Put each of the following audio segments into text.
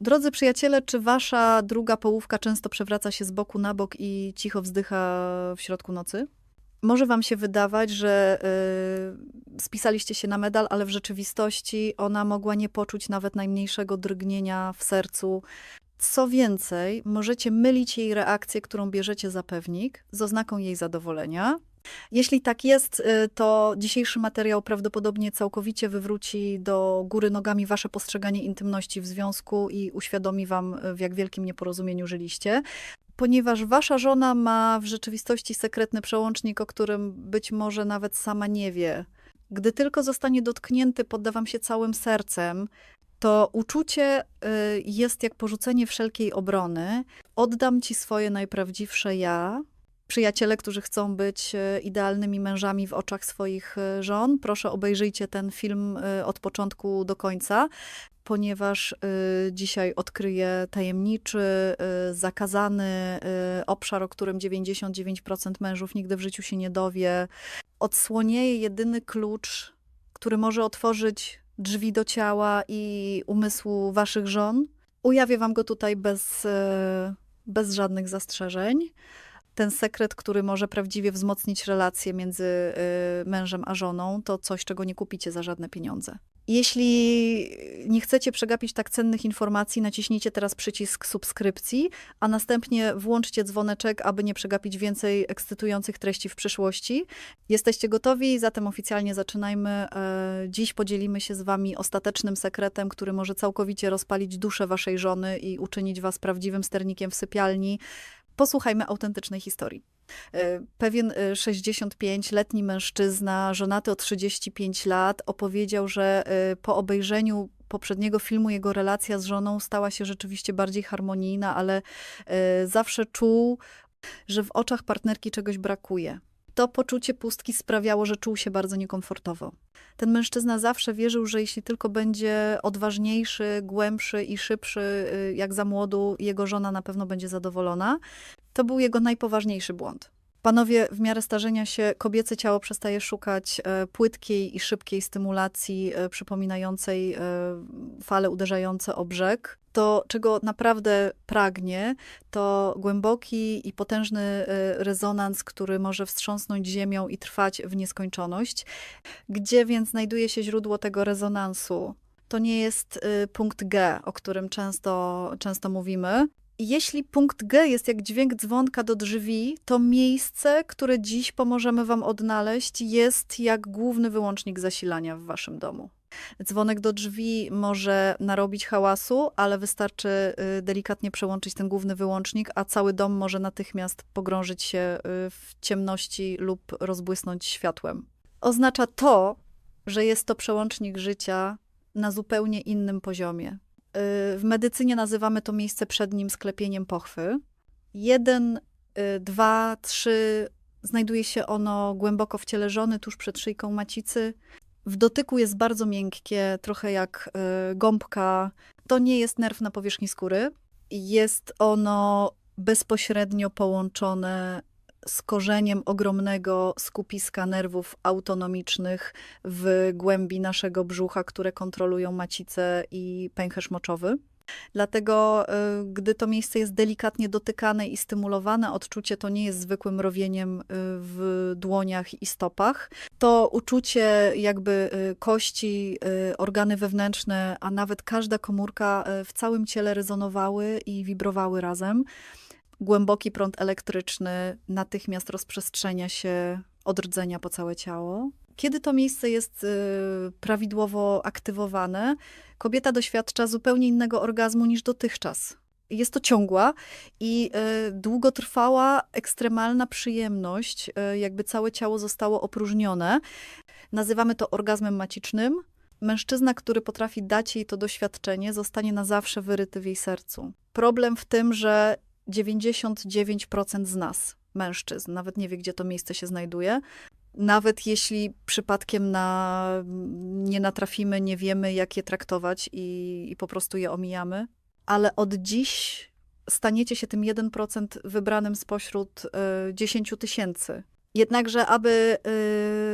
Drodzy przyjaciele, czy wasza druga połówka często przewraca się z boku na bok i cicho wzdycha w środku nocy? Może wam się wydawać, że y, spisaliście się na medal, ale w rzeczywistości ona mogła nie poczuć nawet najmniejszego drgnienia w sercu. Co więcej, możecie mylić jej reakcję, którą bierzecie za pewnik, z oznaką jej zadowolenia. Jeśli tak jest, y, to dzisiejszy materiał prawdopodobnie całkowicie wywróci do góry nogami wasze postrzeganie intymności w związku i uświadomi wam, y, w jak wielkim nieporozumieniu żyliście ponieważ wasza żona ma w rzeczywistości sekretny przełącznik, o którym być może nawet sama nie wie. Gdy tylko zostanie dotknięty, poddawam się całym sercem, to uczucie y, jest jak porzucenie wszelkiej obrony. Oddam ci swoje najprawdziwsze ja. Przyjaciele, którzy chcą być y, idealnymi mężami w oczach swoich y, żon, proszę obejrzyjcie ten film od początku do końca ponieważ dzisiaj odkryję tajemniczy, zakazany obszar, o którym 99% mężów nigdy w życiu się nie dowie. Odsłonieje jedyny klucz, który może otworzyć drzwi do ciała i umysłu waszych żon. Ujawię wam go tutaj bez, bez żadnych zastrzeżeń ten sekret, który może prawdziwie wzmocnić relacje między mężem a żoną, to coś, czego nie kupicie za żadne pieniądze. Jeśli nie chcecie przegapić tak cennych informacji, naciśnijcie teraz przycisk subskrypcji, a następnie włączcie dzwoneczek, aby nie przegapić więcej ekscytujących treści w przyszłości. Jesteście gotowi? Zatem oficjalnie zaczynajmy. E, dziś podzielimy się z Wami ostatecznym sekretem, który może całkowicie rozpalić duszę Waszej żony i uczynić Was prawdziwym sternikiem w sypialni. Posłuchajmy autentycznej historii. E, pewien 65-letni e, mężczyzna, żonaty o 35 lat, opowiedział, że e, po obejrzeniu poprzedniego filmu jego relacja z żoną stała się rzeczywiście bardziej harmonijna, ale zawsze czuł, że w oczach partnerki czegoś brakuje. To poczucie pustki sprawiało, że czuł się bardzo niekomfortowo. Ten mężczyzna zawsze wierzył, że jeśli tylko będzie odważniejszy, głębszy i szybszy, jak za młodu, jego żona na pewno będzie zadowolona. To był jego najpoważniejszy błąd. Panowie, w miarę starzenia się kobiece ciało przestaje szukać e, płytkiej i szybkiej stymulacji e, przypominającej e, fale uderzające o brzeg. To, czego naprawdę pragnie, to głęboki i potężny rezonans, który może wstrząsnąć ziemią i trwać w nieskończoność. Gdzie więc znajduje się źródło tego rezonansu? To nie jest punkt G, o którym często, często mówimy. Jeśli punkt G jest jak dźwięk dzwonka do drzwi, to miejsce, które dziś pomożemy Wam odnaleźć, jest jak główny wyłącznik zasilania w Waszym domu. Dzwonek do drzwi może narobić hałasu, ale wystarczy y, delikatnie przełączyć ten główny wyłącznik, a cały dom może natychmiast pogrążyć się y, w ciemności lub rozbłysnąć światłem. Oznacza to, że jest to przełącznik życia na zupełnie innym poziomie. W medycynie nazywamy to miejsce przed nim sklepieniem pochwy. Jeden, y, dwa, trzy, znajduje się ono głęboko w ciele żony, tuż przed szyjką macicy. W dotyku jest bardzo miękkie, trochę jak y, gąbka. To nie jest nerw na powierzchni skóry. Jest ono bezpośrednio połączone z korzeniem ogromnego skupiska nerwów autonomicznych w głębi naszego brzucha, które kontrolują macicę i pęcherz moczowy. Dlatego, y, gdy to miejsce jest delikatnie dotykane i stymulowane, odczucie to nie jest zwykłym rowieniem y, w dłoniach i stopach. To uczucie, jakby y, kości, organy wewnętrzne, a nawet każda komórka w całym ciele rezonowały i wibrowały razem głęboki prąd elektryczny natychmiast rozprzestrzenia się od rdzenia po całe ciało. Kiedy to miejsce jest y, prawidłowo aktywowane, kobieta doświadcza zupełnie innego orgazmu niż dotychczas. Jest to ciągła i y, długotrwała, ekstremalna przyjemność, y, jakby całe ciało zostało opróżnione. Nazywamy to orgazmem macicznym. Mężczyzna, który potrafi dać jej to doświadczenie, zostanie na zawsze wyryty w jej sercu. Problem w tym, że 99% z nas, mężczyzn, nawet nie wie, gdzie to miejsce się znajduje. Nawet jeśli przypadkiem na, nie natrafimy, nie wiemy, jak je traktować i, i po prostu je omijamy, ale od dziś staniecie się tym 1% wybranym spośród y, 10 tysięcy. Jednakże, aby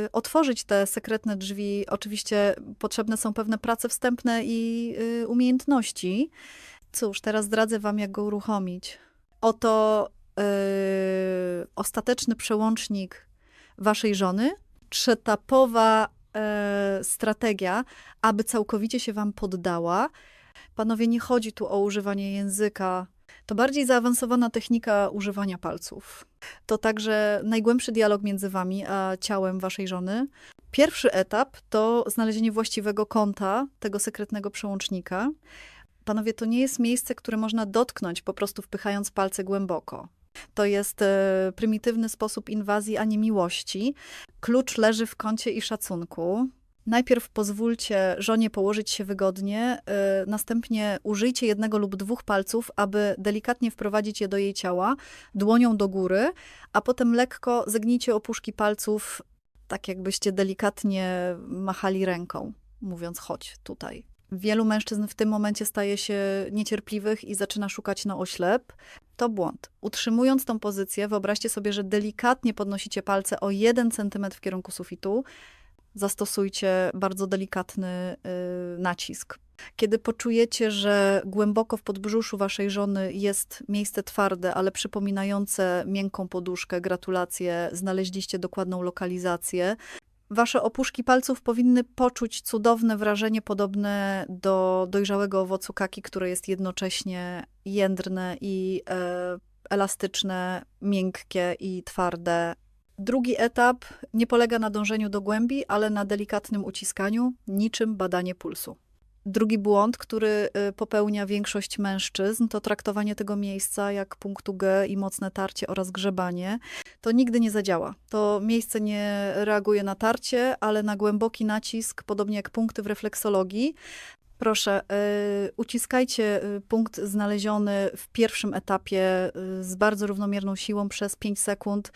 y, otworzyć te sekretne drzwi, oczywiście potrzebne są pewne prace wstępne i y, umiejętności Cóż, teraz zdradzę wam, jak go uruchomić. Oto yy, ostateczny przełącznik waszej żony, trzetapowa yy, strategia, aby całkowicie się wam poddała. Panowie, nie chodzi tu o używanie języka. To bardziej zaawansowana technika używania palców. To także najgłębszy dialog między wami a ciałem waszej żony. Pierwszy etap to znalezienie właściwego kąta tego sekretnego przełącznika. Panowie, to nie jest miejsce, które można dotknąć po prostu wpychając palce głęboko. To jest e, prymitywny sposób inwazji, a nie miłości. Klucz leży w kącie i szacunku. Najpierw pozwólcie żonie położyć się wygodnie, y, następnie użyjcie jednego lub dwóch palców, aby delikatnie wprowadzić je do jej ciała, dłonią do góry, a potem lekko zegnijcie opuszki palców, tak jakbyście delikatnie machali ręką, mówiąc chodź tutaj. Wielu mężczyzn w tym momencie staje się niecierpliwych i zaczyna szukać na oślep. To błąd. Utrzymując tą pozycję, wyobraźcie sobie, że delikatnie podnosicie palce o 1 cm w kierunku sufitu, zastosujcie bardzo delikatny y, nacisk. Kiedy poczujecie, że głęboko w podbrzuszu waszej żony jest miejsce twarde, ale przypominające miękką poduszkę, gratulacje, znaleźliście dokładną lokalizację. Wasze opuszki palców powinny poczuć cudowne wrażenie podobne do dojrzałego owocu kaki, które jest jednocześnie jędrne i e, elastyczne, miękkie i twarde, Drugi etap nie polega na dążeniu do głębi, ale na delikatnym uciskaniu, niczym badanie pulsu. Drugi błąd, który y, popełnia większość mężczyzn, to traktowanie tego miejsca jak punktu G i mocne tarcie oraz grzebanie. To nigdy nie zadziała. To miejsce nie reaguje na tarcie, ale na głęboki nacisk, podobnie jak punkty w refleksologii. Proszę, y, uciskajcie y, punkt znaleziony w pierwszym etapie z bardzo równomierną siłą przez 5 sekund.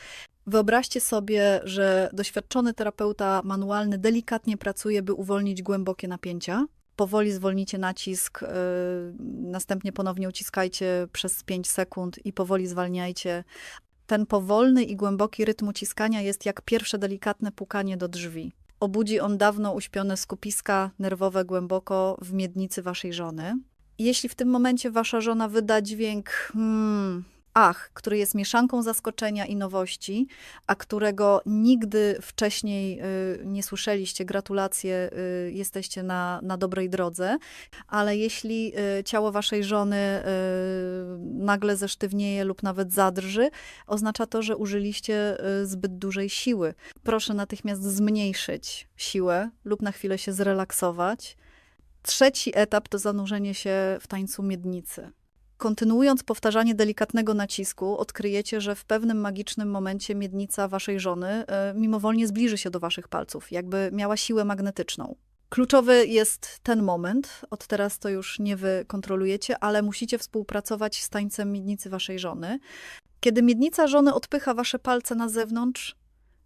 Wyobraźcie sobie, że doświadczony terapeuta manualny delikatnie pracuje, by uwolnić głębokie napięcia. Powoli zwolnicie nacisk, yy, następnie ponownie uciskajcie przez 5 sekund i powoli zwalniajcie. Ten powolny i głęboki rytm uciskania jest jak pierwsze delikatne pukanie do drzwi. Obudzi on dawno uśpione skupiska nerwowe głęboko w miednicy waszej żony. Jeśli w tym momencie wasza żona wyda dźwięk hmm, ach, który jest mieszanką zaskoczenia i nowości, a którego nigdy wcześniej y, nie słyszeliście, gratulacje, y, jesteście na, na dobrej drodze, ale jeśli y, ciało waszej żony nagle zesztywnieje lub nawet zadrży, oznacza to, że użyliście zbyt dużej siły. Proszę natychmiast zmniejszyć siłę lub na chwilę się zrelaksować. Trzeci etap to zanurzenie się w tańcu miednicy. Kontynuując powtarzanie delikatnego nacisku, odkryjecie, że w pewnym magicznym momencie miednica waszej żony y, mimowolnie zbliży się do waszych palców, jakby miała siłę magnetyczną. Kluczowy jest ten moment. Od teraz to już nie wy kontrolujecie, ale musicie współpracować z tańcem miednicy waszej żony. Kiedy miednica żony odpycha wasze palce na zewnątrz,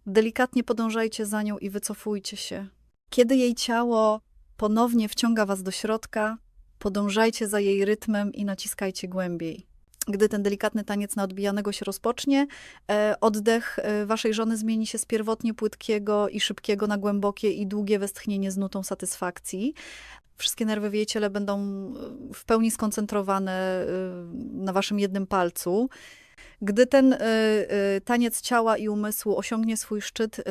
delikatnie podążajcie za nią i wycofujcie się. Kiedy jej ciało ponownie wciąga was do środka, podążajcie za jej rytmem i naciskajcie głębiej. Gdy ten delikatny taniec na odbijanego się rozpocznie, e, oddech e, waszej żony zmieni się z pierwotnie płytkiego i szybkiego na głębokie i długie westchnienie z nutą satysfakcji. Wszystkie nerwy w jej ciele będą e, w pełni skoncentrowane na waszym jednym palcu. Gdy ten y, y, taniec ciała i umysłu osiągnie swój szczyt, y,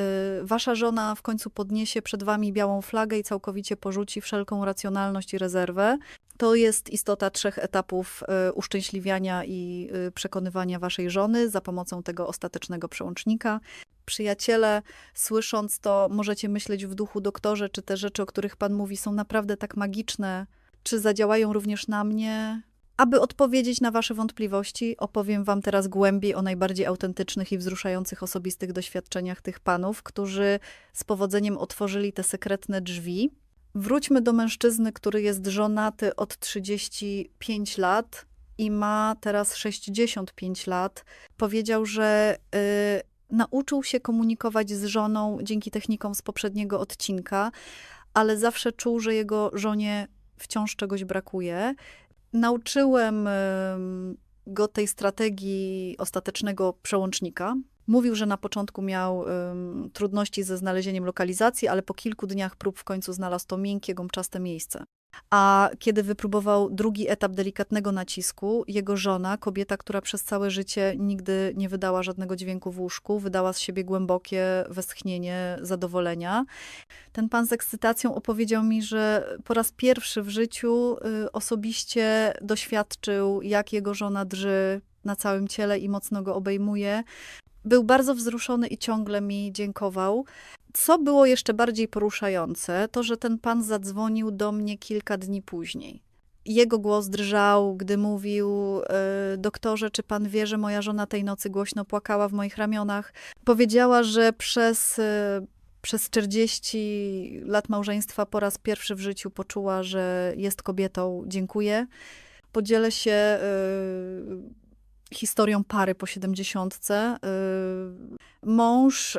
wasza żona w końcu podniesie przed wami białą flagę i całkowicie porzuci wszelką racjonalność i rezerwę. To jest istota trzech etapów uszczęśliwiania i przekonywania waszej żony za pomocą tego ostatecznego przełącznika. Przyjaciele, słysząc to, możecie myśleć w duchu doktorze, czy te rzeczy, o których pan mówi, są naprawdę tak magiczne, czy zadziałają również na mnie, aby odpowiedzieć na Wasze wątpliwości, opowiem Wam teraz głębiej o najbardziej autentycznych i wzruszających osobistych doświadczeniach tych panów, którzy z powodzeniem otworzyli te sekretne drzwi. Wróćmy do mężczyzny, który jest żonaty od 35 lat i ma teraz 65 lat. Powiedział, że y, nauczył się komunikować z żoną dzięki technikom z poprzedniego odcinka, ale zawsze czuł, że jego żonie wciąż czegoś brakuje Nauczyłem go tej strategii ostatecznego przełącznika. Mówił, że na początku miał um, trudności ze znalezieniem lokalizacji, ale po kilku dniach prób w końcu znalazł to miękkie, gąbczaste miejsce. A kiedy wypróbował drugi etap delikatnego nacisku, jego żona, kobieta, która przez całe życie nigdy nie wydała żadnego dźwięku w łóżku, wydała z siebie głębokie westchnienie zadowolenia. Ten pan z ekscytacją opowiedział mi, że po raz pierwszy w życiu y, osobiście doświadczył, jak jego żona drży na całym ciele i mocno go obejmuje. Był bardzo wzruszony i ciągle mi dziękował. Co było jeszcze bardziej poruszające, to że ten pan zadzwonił do mnie kilka dni później. Jego głos drżał, gdy mówił: e, Doktorze, czy pan wie, że moja żona tej nocy głośno płakała w moich ramionach? Powiedziała, że przez, e, przez 40 lat małżeństwa po raz pierwszy w życiu poczuła, że jest kobietą. Dziękuję. Podzielę się e, historią pary po siedemdziesiątce. Mąż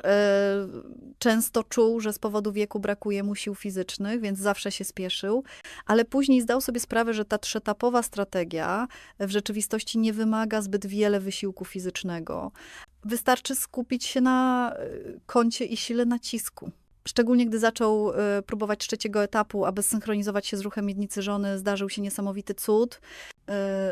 często czuł, że z powodu wieku brakuje mu sił fizycznych, więc zawsze się spieszył, ale później zdał sobie sprawę, że ta trzetapowa strategia w rzeczywistości nie wymaga zbyt wiele wysiłku fizycznego. Wystarczy skupić się na kącie i sile nacisku. Szczególnie gdy zaczął y, próbować trzeciego etapu, aby synchronizować się z ruchem miednicy żony, zdarzył się niesamowity cud.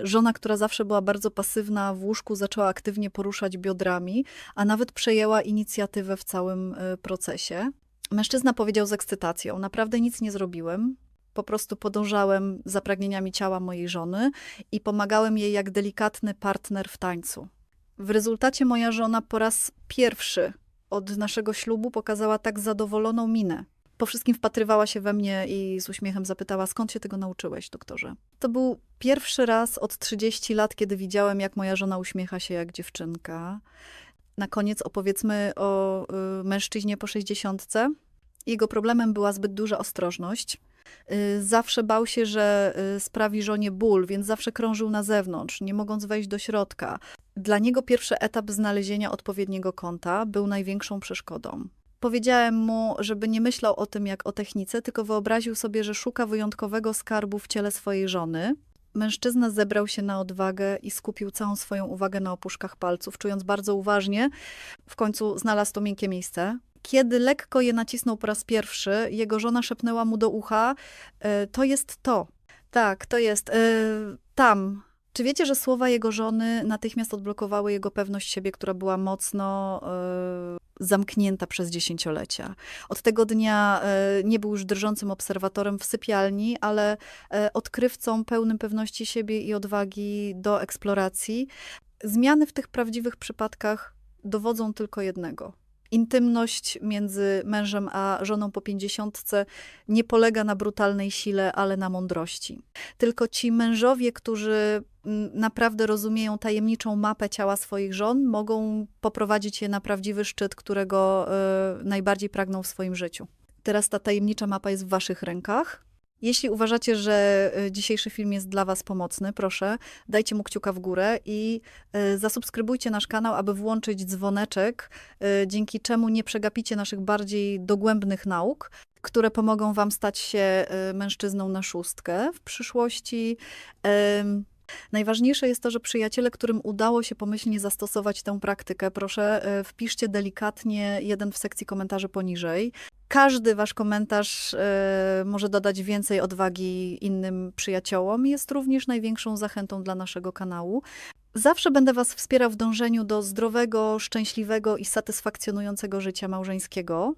Y, żona, która zawsze była bardzo pasywna w łóżku, zaczęła aktywnie poruszać biodrami, a nawet przejęła inicjatywę w całym y, procesie. Mężczyzna powiedział z ekscytacją: Naprawdę nic nie zrobiłem. Po prostu podążałem za pragnieniami ciała mojej żony i pomagałem jej jak delikatny partner w tańcu. W rezultacie moja żona po raz pierwszy od naszego ślubu pokazała tak zadowoloną minę. Po wszystkim wpatrywała się we mnie i z uśmiechem zapytała, skąd się tego nauczyłeś, doktorze? To był pierwszy raz od 30 lat, kiedy widziałem, jak moja żona uśmiecha się jak dziewczynka. Na koniec opowiedzmy o y, mężczyźnie po 60. Jego problemem była zbyt duża ostrożność. Y, zawsze bał się, że y, sprawi żonie ból, więc zawsze krążył na zewnątrz, nie mogąc wejść do środka. Dla niego pierwszy etap znalezienia odpowiedniego kąta był największą przeszkodą. Powiedziałem mu, żeby nie myślał o tym jak o technice, tylko wyobraził sobie, że szuka wyjątkowego skarbu w ciele swojej żony. Mężczyzna zebrał się na odwagę i skupił całą swoją uwagę na opuszkach palców, czując bardzo uważnie. W końcu znalazł to miękkie miejsce. Kiedy lekko je nacisnął po raz pierwszy, jego żona szepnęła mu do ucha: e, To jest to. Tak, to jest. E, tam, czy wiecie, że słowa jego żony natychmiast odblokowały jego pewność siebie, która była mocno y, zamknięta przez dziesięciolecia? Od tego dnia y, nie był już drżącym obserwatorem w sypialni, ale y, odkrywcą pełnym pewności siebie i odwagi do eksploracji. Zmiany w tych prawdziwych przypadkach dowodzą tylko jednego intymność między mężem a żoną po pięćdziesiątce nie polega na brutalnej sile, ale na mądrości. Tylko ci mężowie, którzy mm, naprawdę rozumieją tajemniczą mapę ciała swoich żon, mogą poprowadzić je na prawdziwy szczyt, którego y, najbardziej pragną w swoim życiu. Teraz ta tajemnicza mapa jest w waszych rękach. Jeśli uważacie, że y, dzisiejszy film jest dla Was pomocny, proszę, dajcie mu kciuka w górę i y, zasubskrybujcie nasz kanał, aby włączyć dzwoneczek, y, dzięki czemu nie przegapicie naszych bardziej dogłębnych nauk, które pomogą Wam stać się mężczyzną na szóstkę w przyszłości. Najważniejsze jest to, że przyjaciele, którym udało się pomyślnie zastosować tę praktykę, proszę wpiszcie delikatnie jeden w sekcji komentarzy poniżej. Każdy wasz komentarz y, może dodać więcej odwagi innym przyjaciołom jest również największą zachętą dla naszego kanału. Zawsze będę was wspierał w dążeniu do zdrowego, szczęśliwego i satysfakcjonującego życia małżeńskiego.